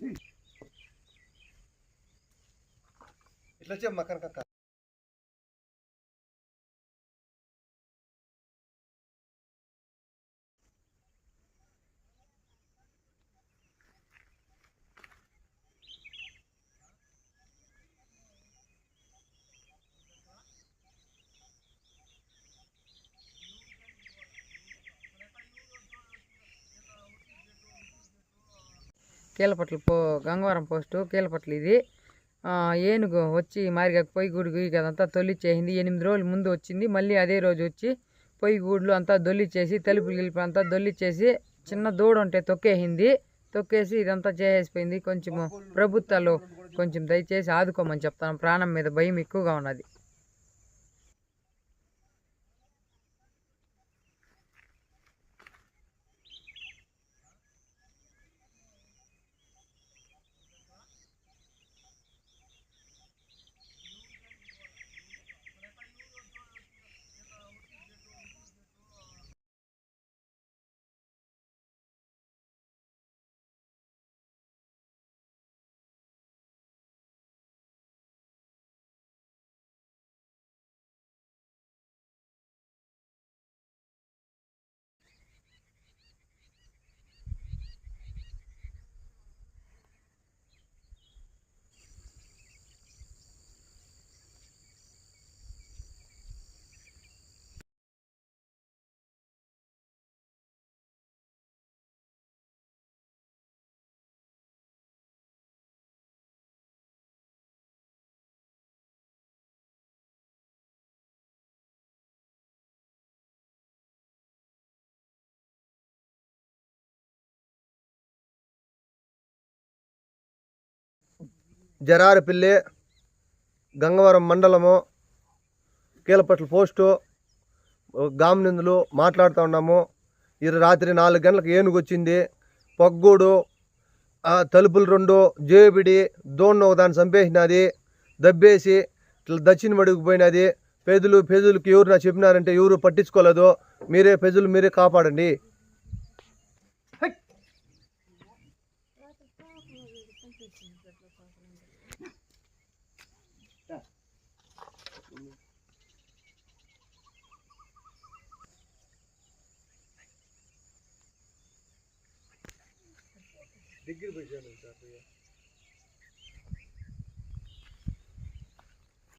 इला मकर कका కీలపట్ల పో గంగవరం పోస్టు కీలపట్ల ఇది. ఏనుగు వచ్చి మారిగాకు పొయ్యి గూడు అదంతా తొలిచ్చేసింది. ఎనిమిది రోజుల ముందు వచ్చింది. మళ్ళీ అదే రోజు వచ్చి పొయ్యి గూడ్లు అంతా దొల్లిచ్చేసి తలుపులు గెలిపి అంతా దొల్లిచ్చేసి చిన్న దూడ ఉంటే తొక్కేసింది. తొక్కేసి ఇదంతా చేసేసిపోయింది. కొంచెము ప్రభుత్వాలు కొంచెం దయచేసి ఆదుకోమని చెప్తాను. ప్రాణం మీద భయం ఎక్కువగా ఉన్నది. జరారపిల్లి గంగవరం మండలము కీలపట్ల పోస్టు గామనిందులు మాట్లాడుతూ ఉన్నాము. ఈ రాత్రి నాలుగు గంటలకు ఏనుగు వచ్చింది పగ్గూడు తలుపులు రెండు జేబిడి దోణ్ణి ఒకదాన్ని చంపేసినది. దబ్బేసి ఇట్లా దక్షిణ మడుగు పోయినది. పెదులు పెదులకి ఎవరు నా చెప్పినారంటే ఎవరు పట్టించుకోలేదు. మీరే పెదులు మీరే కాపాడండి. దగ్గర పోయి